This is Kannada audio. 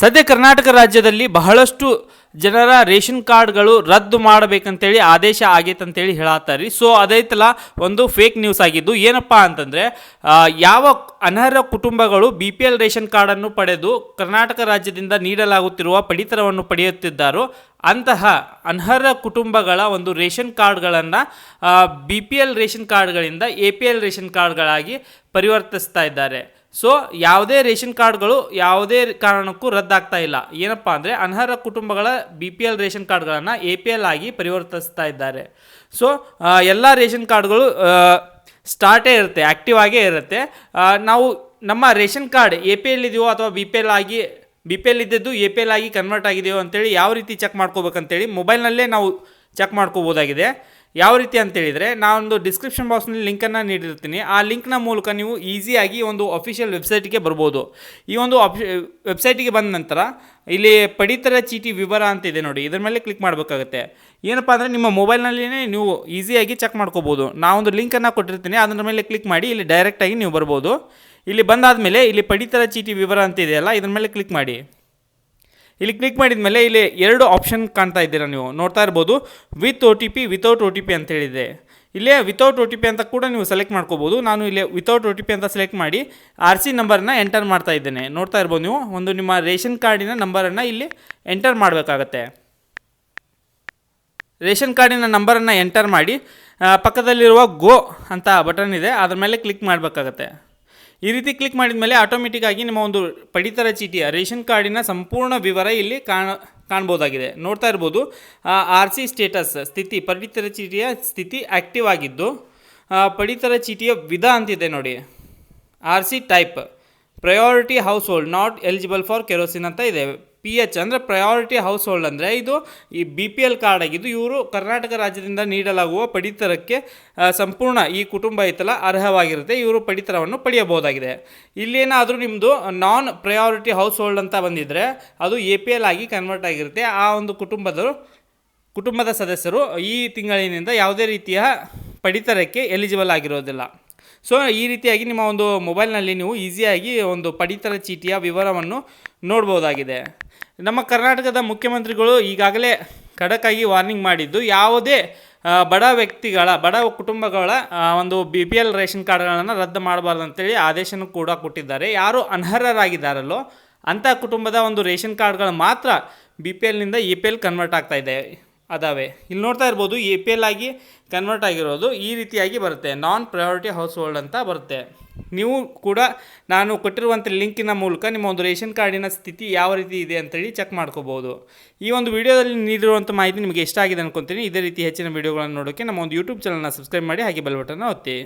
ಸದ್ಯ ಕರ್ನಾಟಕ ರಾಜ್ಯದಲ್ಲಿ ಬಹಳಷ್ಟು ಜನರ ರೇಷನ್ ಕಾರ್ಡ್ಗಳು ರದ್ದು ಮಾಡಬೇಕಂತೇಳಿ ಆದೇಶ ಆಗೈತೆ ಅಂತೇಳಿ ಹೇಳತ್ತಾರೆ ಸೊ ಅದೈತಲ್ಲ ಒಂದು ಫೇಕ್ ನ್ಯೂಸ್ ಆಗಿದ್ದು, ಏನಪ್ಪ ಅಂತಂದರೆ ಯಾವ ಅನರ್ಹ ಕುಟುಂಬಗಳು ಬಿ ಪಿ ಎಲ್ ರೇಷನ್ ಕಾರ್ಡನ್ನು ಪಡೆದು ಕರ್ನಾಟಕ ರಾಜ್ಯದಿಂದ ನೀಡಲಾಗುತ್ತಿರುವ ಪಡಿತರವನ್ನು ಪಡೆಯುತ್ತಿದ್ದಾರೋ, ಅಂತಹ ಅನರ್ಹ ಕುಟುಂಬಗಳ ಒಂದು ರೇಷನ್ ಕಾರ್ಡ್ಗಳನ್ನು ಬಿ ಪಿ ಎಲ್ ರೇಷನ್ ಕಾರ್ಡ್ಗಳಿಂದ ಎ ಪಿ ಎಲ್ ರೇಷನ್ ಕಾರ್ಡ್ಗಳಾಗಿ ಪರಿವರ್ತಿಸ್ತಾ ಇದ್ದಾರೆ. ಸೊ ಯಾವುದೇ ರೇಷನ್ ಕಾರ್ಡ್ಗಳು ಯಾವುದೇ ಕಾರಣಕ್ಕೂ ರದ್ದಾಗ್ತಾ ಇಲ್ಲ. ಏನಪ್ಪ ಅಂದರೆ, ಅನರ್ಹ ಕುಟುಂಬಗಳ ಬಿ ಪಿ ಎಲ್ ರೇಷನ್ ಕಾರ್ಡ್ಗಳನ್ನು ಎ ಪಿ ಎಲ್ ಆಗಿ ಪರಿವರ್ತಿಸ್ತಾ ಇದ್ದಾರೆ. ಸೊ ಎಲ್ಲ ರೇಷನ್ ಕಾರ್ಡ್ಗಳು ಸ್ಟಾರ್ಟೇ ಇರುತ್ತೆ ಆ್ಯಕ್ಟಿವ್ ಆಗೇ ಇರುತ್ತೆ. ನಾವು ನಮ್ಮ ration card A P L ಇದೆಯೋ ಅಥವಾ ಬಿ ಪಿ ಎಲ್ ಆಗಿ ಬಿ ಪಿ ಎಲ್ ಇದ್ದದ್ದು ಎ ಪಿ ಎಲ್ ಆಗಿ ಕನ್ವರ್ಟ್ ಆಗಿದೆಯೋ ಅಂತೇಳಿ ಯಾವ ರೀತಿ ಚೆಕ್ ಮಾಡ್ಕೋಬೇಕಂತೇಳಿ ಮೊಬೈಲ್ನಲ್ಲೇ ನಾವು ಚೆಕ್ ಮಾಡ್ಕೋಬೋದಾಗಿದೆ. ಯಾವ ರೀತಿ ಅಂತೇಳಿದರೆ ನಾನೊಂದು ಡಿಸ್ಕ್ರಿಪ್ಷನ್ ಬಾಕ್ಸ್ನಲ್ಲಿ ಲಿಂಕನ್ನು ನೀಡಿರ್ತೀನಿ. ಆ ಲಿಂಕ್ನ ಮೂಲಕ ನೀವು ಈಸಿಯಾಗಿ ಒಂದು ಅಫಿಷಿಯಲ್ ವೆಬ್ಸೈಟ್ಗೆ ಬರ್ಬೋದು. ಈ ಒಂದು ಅಫಿ ವೆಬ್ಸೈಟಿಗೆ ಬಂದ ನಂತರ ಇಲ್ಲಿ ಪಡಿತರ ಚೀಟಿ ವಿವರ ಅಂತ ಇದೆ ನೋಡಿ. ಇದರ ಮೇಲೆ ಕ್ಲಿಕ್ ಮಾಡಬೇಕಾಗುತ್ತೆ. ಏನಪ್ಪ ಅಂದರೆ ನಿಮ್ಮ ಮೊಬೈಲ್ನಲ್ಲಿನೇ ನೀವು ಈಸಿಯಾಗಿ ಚೆಕ್ ಮಾಡ್ಕೋಬೋದು. ನಾವೊಂದು ಲಿಂಕನ್ನು ಕೊಟ್ಟಿರ್ತೀನಿ. ಅದರ ಮೇಲೆ ಕ್ಲಿಕ್ ಮಾಡಿ ಇಲ್ಲಿ ಡೈರೆಕ್ಟಾಗಿ ನೀವು ಬರ್ಬೋದು. ಇಲ್ಲಿ ಬಂದಾದ ಮೇಲೆ ಇಲ್ಲಿ ಪಡಿತರ ಚೀಟಿ ವಿವರ ಅಂತ ಇದೆಯಲ್ಲ, ಇದರ ಮೇಲೆ ಕ್ಲಿಕ್ ಮಾಡಿ. ಇಲ್ಲಿ ಕ್ಲಿಕ್ ಮಾಡಿದ ಮೇಲೆ ಇಲ್ಲಿ ಎರಡು ಆಪ್ಷನ್ ಕಾಣ್ತಾ ಇದ್ದೀರಾ ನೀವು. ನೋಡ್ತಾ ಇರ್ಬೋದು with O T P without O T P ಅಂತ ಹೇಳಿದೆ. ಇಲ್ಲೇ ವಿತೌಟ್ ಒ ಟಿ ಪಿ ಅಂತ ಕೂಡ ನೀವು ಸೆಲೆಕ್ಟ್ ಮಾಡ್ಕೋಬೋದು. ನಾನು ಇಲ್ಲಿ ವಿತೌಟ್ ಒ ಟಿ ಪಿ ಅಂತ ಸೆಲೆಕ್ಟ್ ಮಾಡಿ ಆರ್ ಸಿ ನಂಬರ್ನ ಎಂಟರ್ ಮಾಡ್ತಾ ಇದ್ದೇನೆ. ನೋಡ್ತಾ ಇರ್ಬೋದು ನೀವು, ಒಂದು ನಿಮ್ಮ ರೇಷನ್ ಕಾರ್ಡಿನ ನಂಬರನ್ನು ಇಲ್ಲಿ ಎಂಟರ್ ಮಾಡಬೇಕಾಗತ್ತೆ. ರೇಷನ್ ಕಾರ್ಡಿನ ನಂಬರನ್ನು ಎಂಟರ್ ಮಾಡಿ ಪಕ್ಕದಲ್ಲಿರುವ ಗೋ ಅಂತ ಬಟನ್ ಇದೆ. ಅದ್ರ ಮೇಲೆ ಕ್ಲಿಕ್ ಮಾಡಬೇಕಾಗತ್ತೆ. ಈ ರೀತಿ ಕ್ಲಿಕ್ ಮಾಡಿದ ಮೇಲೆ ಆಟೋಮೆಟಿಕ್ ಆಗಿ ನಿಮ್ಮ ಒಂದು ಪಡಿತರ ಚೀಟಿಯ ರೇಷನ್ ಕಾರ್ಡಿನ ಸಂಪೂರ್ಣ ವಿವರ ಇಲ್ಲಿ ಕಾಣ, ಕಾಣ್ಬೋದಾಗಿದೆ. ನೋಡ್ತಾ ಇರ್ಬೋದು ಆರ್ ಸಿ ಸ್ಟೇಟಸ್ ಸ್ಥಿತಿ, ಪಡಿತರ ಚೀಟಿಯ ಸ್ಥಿತಿ ಆ್ಯಕ್ಟಿವ್ ಆಗಿದ್ದು ಪಡಿತರ ಚೀಟಿಯ ವಿಧ ಅಂತಿದೆ ನೋಡಿ. R C type priority household not eligible for kerosene ಅಂತ ಇದೆ. ಪಿ ಎಚ್ ಅಂದರೆ ಪ್ರಯಾರಿಟಿ ಹೌಸ್ ಹೋಲ್ಡ್ ಅಂದರೆ ಇದು ಈ ಬಿ ಪಿ ಎಲ್ ಕಾರ್ಡ್ ಆಗಿದ್ದು ಇವರು ಕರ್ನಾಟಕ ರಾಜ್ಯದಿಂದ ನೀಡಲಾಗುವ ಪಡಿತರಕ್ಕೆ ಸಂಪೂರ್ಣ ಈ ಕುಟುಂಬ ಐತಲ್ಲ ಅರ್ಹವಾಗಿರುತ್ತೆ. ಇವರು ಪಡಿತರವನ್ನು ಪಡೆಯಬಹುದಾಗಿದೆ. ಇಲ್ಲೇನಾದರೂ ನಿಮ್ಮದು ನಾನ್ ಪ್ರಯಾರಿಟಿ ಹೌಸ್ ಹೋಲ್ಡ್ ಅಂತ ಬಂದಿದ್ದರೆ ಅದು ಎ ಪಿ ಎಲ್ ಆಗಿ ಕನ್ವರ್ಟ್ ಆಗಿರುತ್ತೆ. ಆ ಒಂದು ಕುಟುಂಬದರು ಕುಟುಂಬದ ಸದಸ್ಯರು ಈ ತಿಂಗಳಿನಿಂದ ಯಾವುದೇ ರೀತಿಯ ಪಡಿತರಕ್ಕೆ ಎಲಿಜಿಬಲ್ ಆಗಿರೋದಿಲ್ಲ. ಸೊ ಈ ರೀತಿಯಾಗಿ ನಿಮ್ಮ ಒಂದು ಮೊಬೈಲ್ನಲ್ಲಿ ನೀವು ಈಸಿಯಾಗಿ ಒಂದು ಪಡಿತರ ಚೀಟಿಯ ವಿವರವನ್ನು ನೋಡ್ಬೋದಾಗಿದೆ ನಮ್ಮ ಕರ್ನಾಟಕದ ಮುಖ್ಯಮಂತ್ರಿಗಳು ಈಗಾಗಲೇ ಖಡಕ್ಕಾಗಿ ವಾರ್ನಿಂಗ್ ಮಾಡಿದ್ದು, ಯಾವುದೇ ಬಡ ವ್ಯಕ್ತಿಗಳ, ಬಡ ಕುಟುಂಬಗಳ ಒಂದು ಬಿ ಪಿ ಎಲ್ ರೇಷನ್ ಕಾರ್ಡ್ಗಳನ್ನು ರದ್ದು ಮಾಡಬಾರ್ದು ಅಂತೇಳಿ ಆದೇಶನೂ ಕೂಡ ಕೊಟ್ಟಿದ್ದಾರೆ. ಯಾರು ಅನರ್ಹರಾಗಿದ್ದಾರಲ್ಲೋ, ಅಂಥ ಕುಟುಂಬದ ಒಂದು ರೇಷನ್ ಕಾರ್ಡ್ಗಳು ಮಾತ್ರ ಬಿ ಪಿ ಎಲ್ನಿಂದ ಇ ಪಿ ಎಲ್ ಕನ್ವರ್ಟ್ ಆಗ್ತಾ ಇದೆ. ಅದಾವೆ. ಇಲ್ಲಿ ನೋಡ್ತಾ ಇರ್ಬೋದು ಎ ಪಿ ಎಲ್ ಆಗಿ ಕನ್ವರ್ಟ್ ಆಗಿರೋದು ಈ ರೀತಿಯಾಗಿ ಬರುತ್ತೆ. ನಾನ್ ಪ್ರಯಾರಿಟಿ ಹೌಸ್ ಹೋಲ್ಡ್ ಅಂತ ಬರುತ್ತೆ. ನೀವು ಕೂಡ ನಾನು ಕೊಟ್ಟಿರುವಂಥ ಲಿಂಕಿನ ಮೂಲಕ ನಿಮ್ಮ ಒಂದು ರೇಷನ್ ಕಾರ್ಡಿನ ಸ್ಥಿತಿ ಯಾವ ರೀತಿ ಇದೆ ಅಂತೇಳಿ ಚೆಕ್ ಮಾಡ್ಕೋಬೋದು. ಈ ಒಂದು ವಿಡಿಯೋದಲ್ಲಿ ನೀಡಿರುವಂಥ ಮಾಹಿತಿ ನಿಮಗೆ ಇಷ್ಟ ಆಗಿದೆ ಅನ್ಕೊತೀನಿ. ಇದೇ ರೀತಿ ಹೆಚ್ಚಿನ ವಿಡಿಯೋಗಳನ್ನು ನೋಡೋಕ್ಕೆ ನಮ್ಮ ಒಂದು ಯೂಟ್ಯೂಬ್ ಚಾನಲ್ನ ಸಬ್ಸ್ಕ್ರೈಬ್ ಮಾಡಿ ಹಾಗೆ ಬೆಲ್ ಬಟನ್ನ ಒತ್ತಿ.